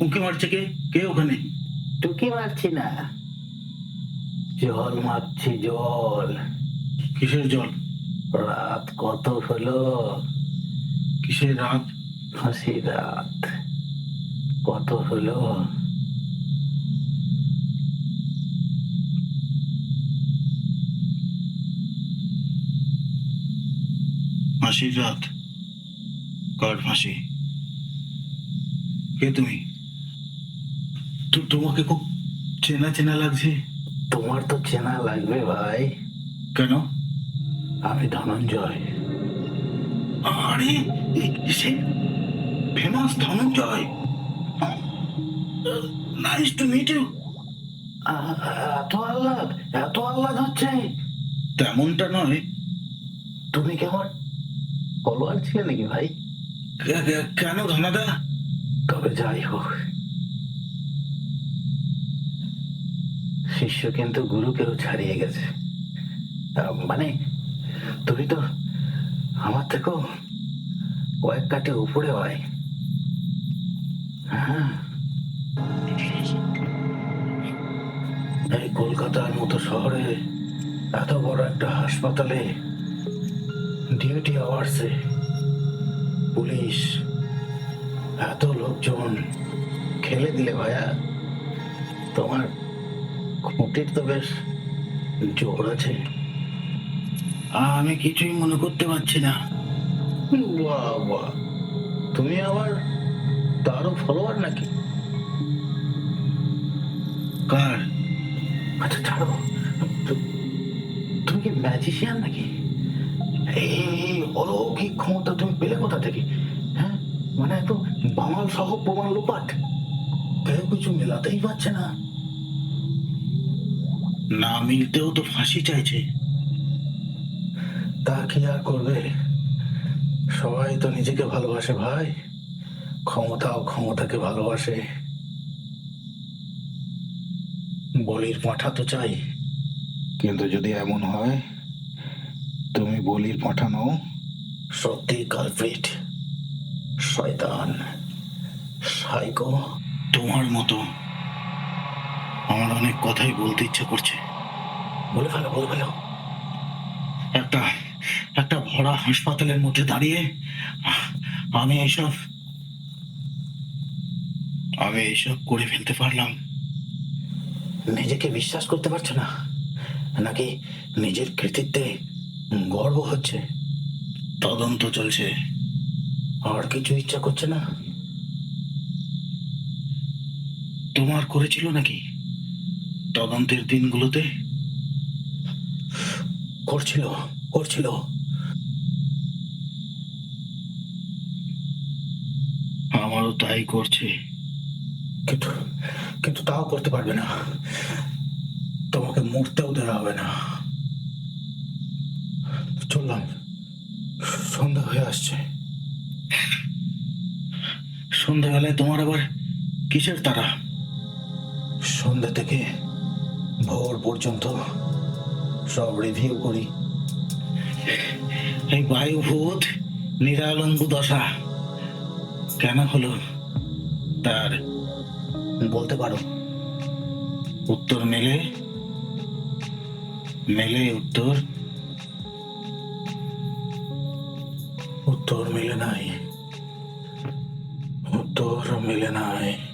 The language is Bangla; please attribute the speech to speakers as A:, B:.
A: উঁকি মারছে কে? কে ওখানে?
B: টুকি মারছি না। জল মারছি জল।
A: কিসের জল?
B: রাত কত হলো?
A: কিসের রাত?
B: ফাঁসি রাত। কত হলো?
A: ফাঁসির রাত। কার ফাঁসি? কে তুমি? তোমাকে খুব চেনা চেনা লাগছে।
B: তোমার তো চেনা লাগবে ভাই।
A: কেন?
B: আমি ধনঞ্জয়।
A: আরে সে famous Dhananjay. Nice to meet you
B: এত আহ্লাদ এত আহ্লাদ হচ্ছে।
A: তেমনটা নয়।
B: তুমি কি আমার ফলোয়ার ছিলে নাকি ভাই?
A: কেন ধনাদা?
B: তবে যাই হোক। শিষ্য কিন্তু গুরুকেও ছাড়িয়ে গেছে। মানে তুমি তো আমার থেকেও কয়েক কাটে উপরে হয়। হ্যাঁ। এই কলকাতার মতো শহরে এত বড় একটা হাসপাতালে ডিউটি আওয়ার্সে পুলিশ এত লোকজন খেলে দিলে ভাইয়া, তোমার খুঁটির তো বেশ জোর আছে।
A: আমি কিছুই মনে করতে পারছি না।
B: বাহ বাহ তুমি আবার তারও ফলোয়ার নাকি?
A: কার?
B: আচ্ছা ছাড়ো। তুমি কি ম্যাজিশিয়ান নাকি? এই অলৌকিক ক্ষমতা তুমি পেলে কোথা থেকে? হ্যাঁ মানে এত বাঙাল সহ প্রমাণ লোপাট। কেউ কিছু মেলাতেই পারছে না।
A: না মিলতেও তো ফাঁসি চাইছে।
B: তা কি আর করবে? সবাই তো নিজেকে ভালোবাসে ভাই। ক্ষমতাও ক্ষমতাকে ভালোবাসে। বলির পাঁঠা তো চাই। কিন্তু যদি এমন হয় তুমি বলির পাঠানো সত্যি কালপ্রিট। শয়তান। সাইকো
A: তোমার মতো আমার অনেক কথাই বলতে ইচ্ছে করছে।
B: বলে ফেলো বলে ফেলো।
A: একটা একটা ভরা হাসপাতালের মধ্যে দাঁড়িয়ে আমি এইসব আমি এইসব করে ফেলতে পারলাম।
B: নিজেকে বিশ্বাস করতে পারছ না? নাকি নিজের কৃতিত্বে গর্ব হচ্ছে?
A: তদন্ত চলছে।
B: আর কিছু ইচ্ছা করছে না?
A: তোমার করেছিল নাকি তদন্তের দিনগুলোতে?
B: করছিল করছিল।
A: আমারও তাই করছে।
B: কিন্তু কিন্তু তাও করতে পারবে না। তোমাকে মরতেও দেওয়া হবে না। চললাম। সন্ধ্যা হয়ে আসছে।
A: সন্ধ্যাবেলায় তোমার আবার কিসের তারা?
B: সন্ধ্যা থেকে ভোর পর্যন্ত সব রিভিউ করি।
A: এই বায়ুভূত নিরালম্বু দশা কেন হলো? তার
B: বলতে পারো।
A: উত্তর মেলে মেলে উত্তর।
B: উত্তর মেলে নাই। উত্তর মেলে নাই।